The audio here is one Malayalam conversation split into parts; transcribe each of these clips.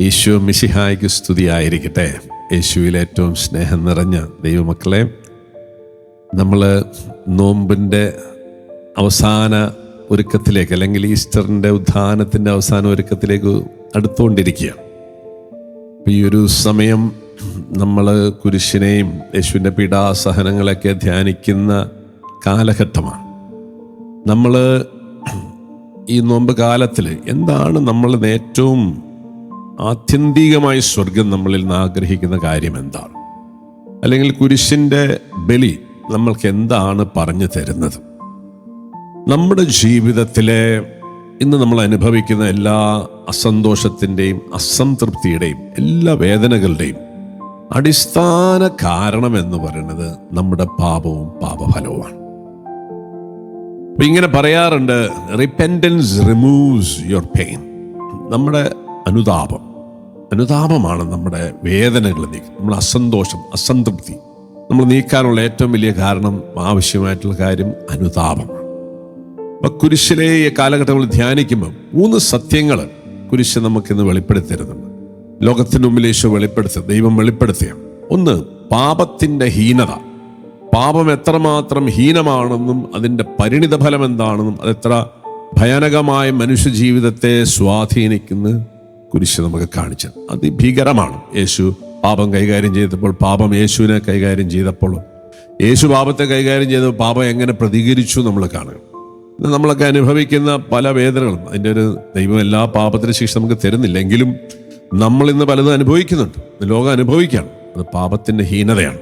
യേശു മിശിഹായ്ക്ക് സ്തുതിയായിരിക്കട്ടെ. യേശുവിൽ ഏറ്റവും സ്നേഹം നിറഞ്ഞ ദൈവമക്കളെ നമ്മൾ നോമ്പിന്റെ അവസാന ഒരുക്കത്തിലേക്ക് അല്ലെങ്കിൽ ഈസ്റ്ററിന്റെ ഉദ്ധാനത്തിന്റെ അവസാന ഒരുക്കത്തിലേക്ക് അടുത്തുകൊണ്ടിരിക്കുക. ഈ ഒരു സമയം നമ്മൾ കുരിശിനെയും യേശുവിന്റെ പീഡാസഹനങ്ങളൊക്കെ ധ്യാനിക്കുന്ന കാലഘട്ടമാണ്. നമ്മൾ ഈ നോമ്പ് കാലത്തിൽ എന്താണ് നമ്മൾ ഏറ്റവും ആത്യന്തികമായി സ്വർഗം നമ്മളിൽ നിന്ന് ആഗ്രഹിക്കുന്ന കാര്യം എന്താണ്? അല്ലെങ്കിൽ കുരിശിന്റെ ബലി നമ്മൾക്ക് എന്താണ് പറഞ്ഞു തരുന്നത്? നമ്മുടെ ജീവിതത്തിലെ ഇന്ന് നമ്മൾ അനുഭവിക്കുന്ന എല്ലാ അസന്തോഷത്തിന്റെയും അസംതൃപ്തിയുടെയും എല്ലാ വേദനകളുടെയും അടിസ്ഥാന കാരണം എന്ന് പറയുന്നത് നമ്മുടെ പാപവും പാപഫലവുമാണ്. അപ്പം ഇങ്ങനെ പറയാറുണ്ട് റിപ്പന്റൻസ് റിമൂവ്സ് യുവർ പെയിൻ നമ്മുടെ അനുതാപം. അനുതാപമാണ് നമ്മുടെ വേദനകൾ നീക്കുക നമ്മുടെ അസന്തോഷം അസംതൃപ്തി. നമ്മൾ നീക്കാനുള്ള ഏറ്റവും വലിയ കാരണം ആവശ്യമായിട്ടുള്ള കാര്യം അനുതാപമാണ്. അപ്പൊ കുരിശിലെ കാലഘട്ടങ്ങൾ ധ്യാനിക്കുമ്പോൾ മൂന്ന് സത്യങ്ങൾ കുരിശ് നമുക്കിന്ന് വെളിപ്പെടുത്തി തരുന്നുണ്ട് ലോകത്തിന് മുമ്പിൽ യേശു വെളിപ്പെടുത്തുക ദൈവം വെളിപ്പെടുത്തുക. ഒന്ന് പാപത്തിന്റെ ഹീനത. പാപം എത്രമാത്രം ഹീനമാണെന്നും അതിന്റെ പരിണിത ഫലം എന്താണെന്നും അതെത്ര ഭയാനകമായ മനുഷ്യ ജീവിതത്തെ സ്വാധീനിക്കുന്ന. കുരിശ് നമുക്ക് കാണിച്ചത് അതിഭീകരമാണ് യേശു പാപം കൈകാര്യം ചെയ്തപ്പോൾ പാപം യേശുവിനെ കൈകാര്യം ചെയ്തപ്പോൾ യേശു പാപത്തെ കൈകാര്യം ചെയ്ത പാപം എങ്ങനെ പ്രതികരിച്ചു നമ്മൾ കാണുക. നമ്മളൊക്കെ അനുഭവിക്കുന്ന പല വേദനകളും. അതിന്റെ ഒരു ദൈവം എല്ലാ പാപത്തിന് ശിക്ഷ നമുക്ക് തരുന്നില്ലെങ്കിലും നമ്മൾ ഇന്ന് പലതും അനുഭവിക്കുന്നുണ്ട്. ലോകം അനുഭവിക്കുകയാണ്. അത് പാപത്തിന്റെ ഹീനതയാണ്.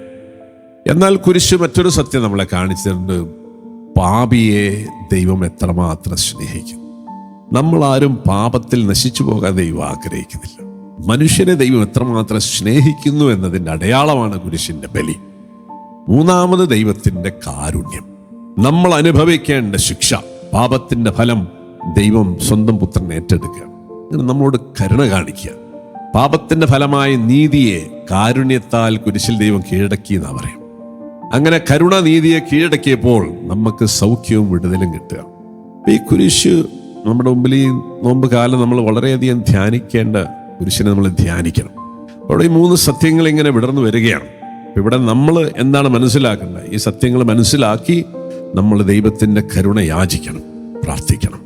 എന്നാൽ കുരിശ് മറ്റൊരു സത്യം നമ്മളെ കാണിച്ചിട്ടുണ്ട്. പാപിയെ ദൈവം എത്രമാത്രം സ്നേഹിക്കും നമ്മൾ ആരും പാപത്തിൽ നശിച്ചു പോകാൻ ദൈവം ആഗ്രഹിക്കുന്നില്ല. മനുഷ്യനെ ദൈവം എത്രമാത്രം സ്നേഹിക്കുന്നു എന്നതിന്റെ അടയാളമാണ് കുരിശിന്റെ ബലി. മൂന്നാമത് ദൈവത്തിന്റെ കാരുണ്യം. നമ്മൾ അനുഭവിക്കേണ്ട ശിക്ഷ പാപത്തിന്റെ ഫലം ദൈവം സ്വന്തം പുത്രൻ ഏറ്റെടുക്കുക നമ്മളോട് കരുണ കാണിക്കുക. പാപത്തിന്റെ ഫലമായ നീതിയെ കാരുണ്യത്താൽ കുരിശിൽ ദൈവം കീഴടക്കി എന്നാ പറയും. അങ്ങനെ കരുണ നീതിയെ കീഴടക്കിയപ്പോൾ നമുക്ക് സൗഖ്യവും വിടുതലും കിട്ടുക. ഈ കുരിശ് നമ്മുടെ മുമ്പിൽ ഈ നോമ്പ് കാലം നമ്മൾ വളരെയധികം ധ്യാനിക്കേണ്ട പുരുഷനെ നമ്മൾ ധ്യാനിക്കണം. അവിടെ ഈ മൂന്ന് സത്യങ്ങൾ ഇങ്ങനെ വിടർന്നു വരികയാണ്. ഇവിടെ നമ്മൾ എന്താണ് മനസ്സിലാക്കേണ്ടത്? ഈ സത്യങ്ങൾ മനസ്സിലാക്കി നമ്മൾ ദൈവത്തിന്റെ കരുണ യാചിക്കണം പ്രാർത്ഥിക്കണം.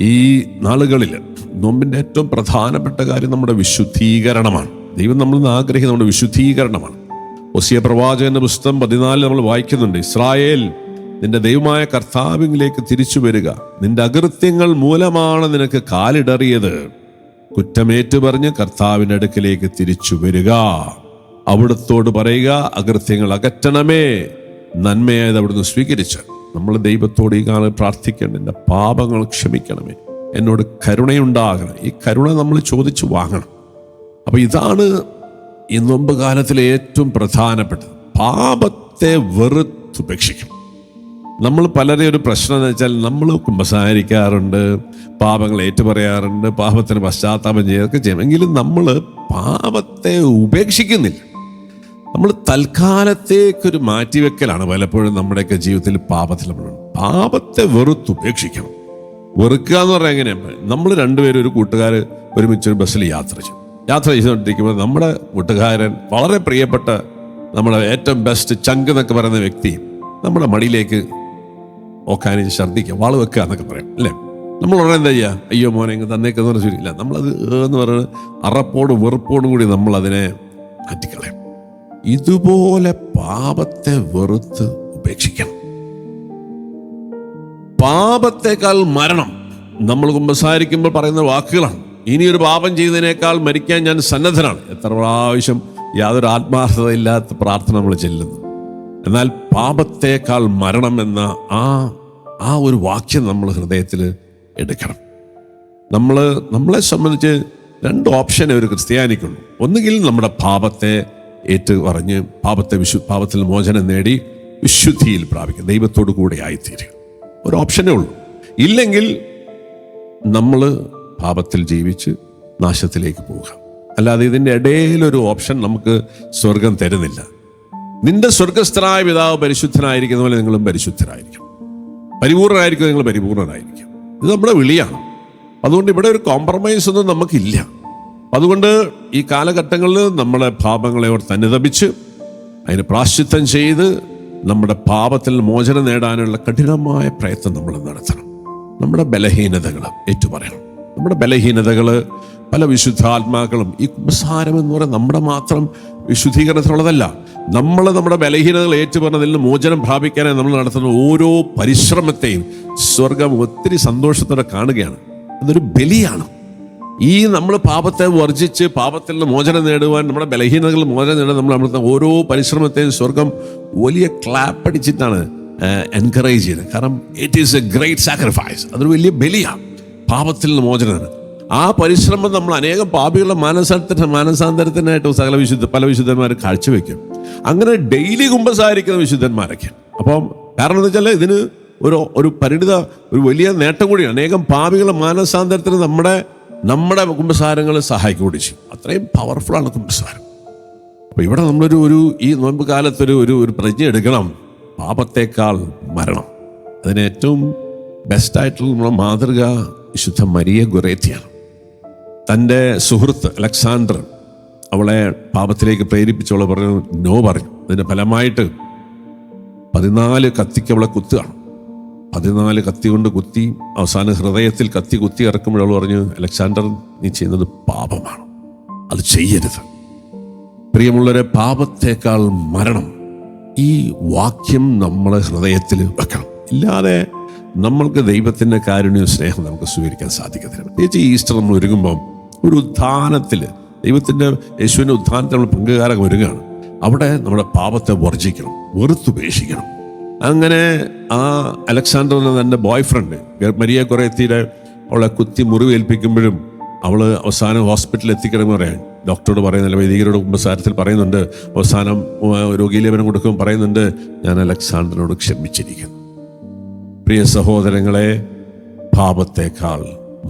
ഈ നാളുകളിൽ നോമ്പിന്റെ ഏറ്റവും പ്രധാനപ്പെട്ട കാര്യം നമ്മുടെ വിശുദ്ധീകരണമാണ്. ദൈവം നമ്മൾ നിന്ന് ആഗ്രഹിക്കുന്ന നമ്മുടെ വിശുദ്ധീകരണമാണ്. ഒസിയ പ്രവാചകന്റെ പുസ്തകം പതിനാലിൽ നമ്മൾ വായിക്കുന്നുണ്ട്. ഇസ്രായേൽ നിന്റെ ദൈവമായ കർത്താവിംഗിലേക്ക് തിരിച്ചു വരിക. നിന്റെ അകൃത്യങ്ങൾ മൂലമാണ് നിനക്ക് കാലിടറിയത്. കുറ്റമേറ്റു പറഞ്ഞ് കർത്താവിന്റെ അടുക്കിലേക്ക് തിരിച്ചു വരിക. അവിടുത്തോട് പറയുക അകൃത്യങ്ങൾ അകറ്റണമേ. നന്മയായത് അവിടുന്ന് സ്വീകരിച്ച് നമ്മൾ ദൈവത്തോട് ഈ കാലം പ്രാർത്ഥിക്കേണ്ട എന്റെ പാപങ്ങൾ ക്ഷമിക്കണമേ. എന്നോട് കരുണയുണ്ടാകണം. ഈ കരുണ നമ്മൾ ചോദിച്ചു വാങ്ങണം. അപ്പൊ ഇതാണ് ഈ നൊമ്പ് കാലത്തിലെ ഏറ്റവും പ്രധാനപ്പെട്ടത്. പാപത്തെ വെറുത്തുപേക്ഷിക്കണം നമ്മൾ പലരെ ഒരു പ്രശ്നം എന്ന് വെച്ചാൽ നമ്മൾ കുമ്പസാരിക്കാറുണ്ട് പാപങ്ങൾ ഏറ്റുപറയാറുണ്ട് പാപത്തിന് പശ്ചാത്താപം ചെയ്യുകയൊക്കെ ചെയ്യും. എങ്കിലും നമ്മൾ പാപത്തെ ഉപേക്ഷിക്കുന്നില്ല. നമ്മൾ തൽക്കാലത്തേക്കൊരു മാറ്റിവെക്കലാണ് പലപ്പോഴും നമ്മുടെയൊക്കെ ജീവിതത്തിൽ പാപത്തിൽ പാപത്തെ പാപത്തെ വെറുത്തുപേക്ഷിക്കണം വെറുക്കുക എന്ന് പറഞ്ഞാൽ എങ്ങനെയാണ് നമ്മൾ രണ്ടുപേരും ഒരു കൂട്ടുകാർ ഒരുമിച്ച് ഒരു ബസ്സിൽ യാത്ര ചെയ്യും. യാത്ര ചെയ്തുകൊണ്ടിരിക്കുമ്പോൾ നമ്മുടെ കൂട്ടുകാരൻ വളരെ പ്രിയപ്പെട്ട നമ്മുടെ ഏറ്റവും ബെസ്റ്റ് ചങ്ക് എന്നൊക്കെ പറയുന്ന വ്യക്തി നമ്മുടെ മടിയിലേക്ക് ഓക്കാനിച്ച് ഛർദ്ദിക്കുക വാൾ വെക്കുക എന്നൊക്കെ പറയാം അല്ലേ? നമ്മൾ ഉടനെ എന്താ ചെയ്യുക അയ്യോ മോനെ ഇങ്ങ് തന്നേക്കെന്ന് പറഞ്ഞ ശരിയില്ല. നമ്മളത് എന്ന് പറയുന്നത് അറപ്പോടും വെറുപ്പോടും കൂടി നമ്മൾ അതിനെ മാറ്റിക്കളയും ഇതുപോലെ പാപത്തെ വെറുത്ത് ഉപേക്ഷിക്കണം. പാപത്തെക്കാൾ മരണം നമ്മൾ കുമ്പസാരിക്കുമ്പോൾ പറയുന്ന വാക്കുകളാണ്. ഇനി ഒരു പാപം ചെയ്തതിനേക്കാൾ മരിക്കാൻ ഞാൻ സന്നദ്ധനാണ്. എത്ര പ്രാവശ്യം യാതൊരു ആത്മാർത്ഥതയില്ലാത്ത പ്രാർത്ഥന നമ്മൾ ചെല്ലുന്നു. എന്നാൽ പാപത്തേക്കാൾ മരണം എന്ന ആ ആ ഒരു വാക്യം നമ്മൾ ഹൃദയത്തിൽ എടുക്കണം. നമ്മൾ നമ്മളെ സംബന്ധിച്ച് രണ്ട് ഓപ്ഷനേ ഒരു ക്രിസ്ത്യാനിക്കുള്ളൂ. ഒന്നുകിൽ നമ്മുടെ പാപത്തെ ഏറ്റു പറഞ്ഞ് പാപത്തെ വിശു പാപത്തിൽ മോചനം നേടി വിശുദ്ധിയിൽ പ്രാപിക്കുക ദൈവത്തോടു കൂടെ ആയിത്തീരുക ഒരു ഓപ്ഷനേ ഉള്ളൂ. ഇല്ലെങ്കിൽ നമ്മൾ പാപത്തിൽ ജീവിച്ച് നാശത്തിലേക്ക് പോവുക. അല്ലാതെ ഇതിന്റെ ഇടയിലൊരു ഓപ്ഷൻ നമുക്ക് സ്വർഗം തരുന്നില്ല. നിന്റെ സ്വർഗസ്ഥനായ പിതാവ് പരിശുദ്ധനായിരിക്കുന്ന പോലെ നിങ്ങളും പരിശുദ്ധരായിരിക്കും പരിപൂർണനായിരിക്കും നിങ്ങൾ പരിപൂർണനായിരിക്കും ഇത് നമ്മുടെ വിളിയാണ്. അതുകൊണ്ട് ഇവിടെ ഒരു കോംപ്രമൈസ് ഒന്നും നമുക്കില്ല. അതുകൊണ്ട് ഈ കാലഘട്ടങ്ങളിൽ നമ്മുടെ പാപങ്ങളെ ഓർത്ത് തന്നിതപിച്ച് അതിന് പ്രാശ്ചിത്തം ചെയ്ത് നമ്മുടെ പാപത്തിൽ മോചനം നേടാനുള്ള കഠിനമായ പ്രയത്നം നമ്മൾ നടത്തണം. നമ്മുടെ ബലഹീനതകൾ ഏറ്റുപറയണം. നമ്മുടെ ബലഹീനതകൾ പല വിശുദ്ധാത്മാക്കളും ഈ കുമ്പസാരം എന്ന് പറയുന്നത് നമ്മുടെ മാത്രം വിശുദ്ധീകരണത്തിനുള്ളതല്ല നമ്മൾ നമ്മുടെ ബലഹീനതകൾ ഏറ്റുപറഞ്ഞതിൽ നിന്ന് മോചനം പ്രാപിക്കാനായി നമ്മൾ നടത്തുന്ന ഓരോ പരിശ്രമത്തെയും സ്വർഗം ഒത്തിരി സന്തോഷത്തോടെ കാണുകയാണ്. അതൊരു ബലിയാണ്. ഈ നമ്മൾ പാപത്തെ വർജിച്ച് പാപത്തിൽ നിന്ന് മോചനം നേടുവാൻ നമ്മുടെ ബലഹീനതകൾ മോചനം നേടാൻ നമ്മൾ നടത്തുന്ന ഓരോ പരിശ്രമത്തെയും സ്വർഗം വലിയ ക്ലാപ്പ് അടിച്ചിട്ടാണ് എൻകറേജ് ചെയ്യുന്നത് കാരണം it is a great sacrifice അതൊരു വലിയ ബലിയാണ്. പാപത്തിൽ നിന്ന് മോചനമാണ് ആ പരിശ്രമം നമ്മൾ അനേകം പാപികളുടെ മാനസാന്തര മാനസാന്തരത്തിനായിട്ട് സകല വിശുദ്ധ പല വിശുദ്ധന്മാർ കാഴ്ചവെക്കും. അങ്ങനെ ഡെയിലി കുമ്പസാരിക്കുന്ന വിശുദ്ധന്മാരൊക്കെ അപ്പം കാരണം എന്ന് വെച്ചാൽ ഇതിന് ഒരു ഒരു പരിണിത ഒരു വലിയ നേട്ടം കൂടിയാണ്. അനേകം പാപികളെ മാനസാന്തരത്തിന് നമ്മുടെ നമ്മുടെ കുമ്പസാരങ്ങൾ സഹായിക്കുക കൂടി ചെയ്യും. അത്രയും പവർഫുള്ളാണ് കുമ്പസാരം. അപ്പൊ ഇവിടെ നമ്മളൊരു ഒരു ഈ നോമ്പ് കാലത്തൊരു ഒരു ഒരു പ്രജ്ഞ എടുക്കണം. പാപത്തേക്കാൾ മരണം. അതിന് ഏറ്റവും ബെസ്റ്റായിട്ടുള്ള നമ്മുടെ മാതൃക വിശുദ്ധ മരിയ ഗുറേത്തിയാണ്. തന്റെ സുഹൃത്ത് അലക്സാണ്ടർ അവളെ പാപത്തിലേക്ക് പ്രേരിപ്പിച്ചവളെ പറഞ്ഞു നോ പറഞ്ഞു. അതിന്റെ ഫലമായിട്ട് പതിനാല് കത്തിക്ക് അവളെ കുത്തുകയാണ്. പതിനാല് കത്തി കൊണ്ട് കുത്തി അവസാന ഹൃദയത്തിൽ കത്തി കുത്തി ഇറക്കുമ്പോൾ അവൾ പറഞ്ഞു അലക്സാണ്ടർ നീ ചെയ്യുന്നത് പാപമാണ്. അത് ചെയ്യരുത്. പ്രിയമുള്ളവരെ പാപത്തേക്കാൾ മരണം ഈ വാക്യം നമ്മളെ ഹൃദയത്തിൽ വെക്കണം. ഇല്ലാതെ നമ്മൾക്ക് ദൈവത്തിന്റെ കാരുണ്യവും സ്നേഹം നമുക്ക് സ്വീകരിക്കാൻ സാധിക്കത്തില്ല. പ്രത്യേകിച്ച് ഈസ്റ്റർ നമ്മൾ ഒരുങ്ങുമ്പം ഒരു ഉത്ഥാനത്തിൽ ദൈവത്തിന്റെ യേശുവിന്റെ ഉത്ഥാനത്തിൽ നമ്മൾ പങ്കുകാരൊക്കെ വരികയാണ്. അവിടെ നമ്മുടെ പാപത്തെ വർജിക്കണം വെറുത്തുപേക്ഷിക്കണം അങ്ങനെ ആ അലക്സാണ്ടർ എന്ന തന്റെ ബോയ് ഫ്രണ്ട് മരിയ കുറേത്തിയുടെ അവളെ കുത്തി മുറിവേൽപ്പിക്കുമ്പോഴും അവൾ അവസാനം ഹോസ്പിറ്റലിൽ എത്തിക്കണമെന്ന് പറയാൻ ഡോക്ടറോട് പറയുന്നില്ല വൈദികരോട് കുമ്പസാരത്തിൽ പറയുന്നുണ്ട്. അവസാനം രോഗീലേപനം കൊടുക്കും പറയുന്നുണ്ട് ഞാൻ അലക്സാണ്ടറിനോട് ക്ഷമിച്ചിരിക്കുന്നു. പ്രിയ സഹോദരങ്ങളെ പാപത്തേക്കാൾ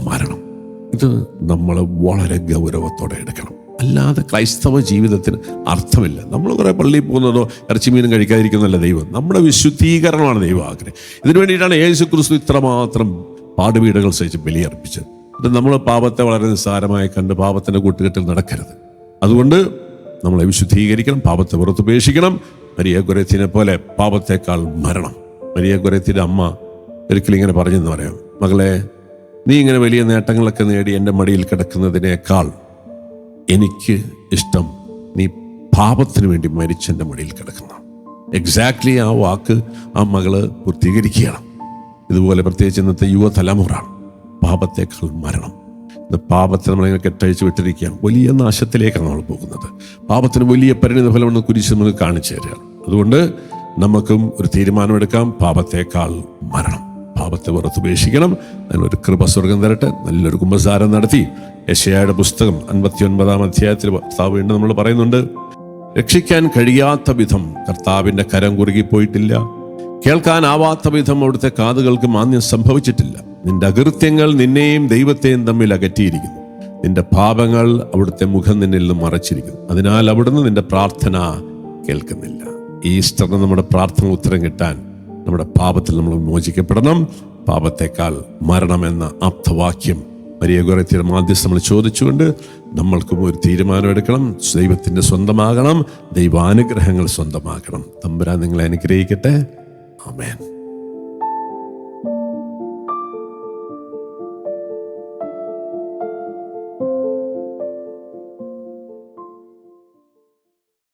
മരണം. ഇത് നമ്മൾ വളരെ ഗൗരവത്തോടെ എടുക്കണം. അല്ലാതെ ക്രൈസ്തവ ജീവിതത്തിന് അർത്ഥമില്ല. നമ്മൾ കുറേ പള്ളിയിൽ പോകുന്നതോ ഇറച്ചി മീനും കഴിക്കാതിരിക്കുന്നതല്ല ദൈവം. നമ്മുടെ വിശുദ്ധീകരണമാണ് ദൈവം ആഗ്രഹം. ഇതിനു വേണ്ടിയിട്ടാണ് യേശു ക്രിസ്തു ഇത്രമാത്രം പാടുവീടുകൾ സഹിച്ച് ബലിയർപ്പിച്ചത്. ഇത് നമ്മൾ പാപത്തെ വളരെ നിസ്സാരമായി കണ്ട് പാപത്തിന്റെ കൂട്ടുകെട്ടിൽ നടക്കരുത്. അതുകൊണ്ട് നമ്മളെ വിശുദ്ധീകരിക്കണം പാപത്തെ പുറത്തുപേക്ഷിക്കണം. മരിയ ഗുരത്തിനെ പോലെ പാപത്തേക്കാൾ മരണം. മരിയ ഗുരത്തിന്റെ അമ്മ ഒരിക്കലും ഇങ്ങനെ പറഞ്ഞെന്ന് പറയാം. മകളെ നീ ഇങ്ങനെ വലിയ നേട്ടങ്ങളൊക്കെ നേടി എന്റെ മടിയിൽ കിടക്കുന്നതിനേക്കാൾ എനിക്ക് ഇഷ്ടം നീ പാപത്തിന് വേണ്ടി മരിച്ചെന്റെ മടിയിൽ കിടക്കുന്ന. എക്സാക്ട്ലി ആ വാക്ക് ആ മകൾ പൂർത്തീകരിക്കുകയാണ്. ഇതുപോലെ പ്രത്യേകിച്ച് ഇന്നത്തെ യുവതലമുറ പാപത്തേക്കാൾ മരണം. ഇന്ന് പാപത്തെ നമ്മളിങ്ങനെ കെട്ടഴിച്ച് വിട്ടിരിക്കുകയാണ്. വലിയ നാശത്തിലേക്കാണ് നമ്മൾ പോകുന്നത്. പാപത്തിന് വലിയ പരിണിത ഫലമെന്ന് കുരിശ് നമുക്ക് കാണിച്ചു തരികയാണ്. അതുകൊണ്ട് നമുക്കും ഒരു തീരുമാനമെടുക്കാം. പാപത്തേക്കാൾ മരണം. പാപത്തെ പുറത്തുപേക്ഷിക്കണം നല്ലൊരു കൃപസ്വർഗം തരട്ടെ. നല്ലൊരു കുംഭസാരം നടത്തി. യശയായുടെ പുസ്തകം അൻപത്തി ഒൻപതാം അധ്യായത്തിൽ കർത്താവ് വീണ്ടും നമ്മൾ പറയുന്നുണ്ട് രക്ഷിക്കാൻ കഴിയാത്ത വിധം കർത്താവിന്റെ കരം കുറുകിപ്പോയിട്ടില്ല കേൾക്കാനാവാത്ത വിധം അവിടുത്തെ കാതുകൾക്ക് മാന്യം സംഭവിച്ചിട്ടില്ല. നിന്റെ അകൃത്യങ്ങൾ നിന്നെയും ദൈവത്തെയും തമ്മിൽ അകറ്റിയിരിക്കുന്നു. നിന്റെ പാപങ്ങൾ അവിടുത്തെ മുഖം നിന്നിൽ നിന്ന് മറച്ചിരിക്കുന്നു. അതിനാൽ അവിടുന്ന് നിന്റെ പ്രാർത്ഥന കേൾക്കുന്നില്ല. ഈസ്റ്ററിന് നമ്മുടെ പ്രാർത്ഥന ഉത്തരം കിട്ടാൻ നമ്മുടെ പാപത്തിൽ നമ്മൾ മോചിക്കപ്പെടണം. പാപത്തേക്കാൾ മരണമെന്ന ആപ്തവാക്യം മരിയ ഗുരത്തിയുടെ മാധ്യസ്ഥ നമ്മൾ ചോദിച്ചുകൊണ്ട് നമ്മൾക്കും ഒരു തീരുമാനമെടുക്കണം ദൈവത്തിന്റെ സ്വന്തമാകണം. ദൈവാനുഗ്രഹങ്ങൾ സ്വന്തമാക്കണം തമ്പുരാൻ നിങ്ങളെ അനുഗ്രഹിക്കട്ടെ. ആമേൻ.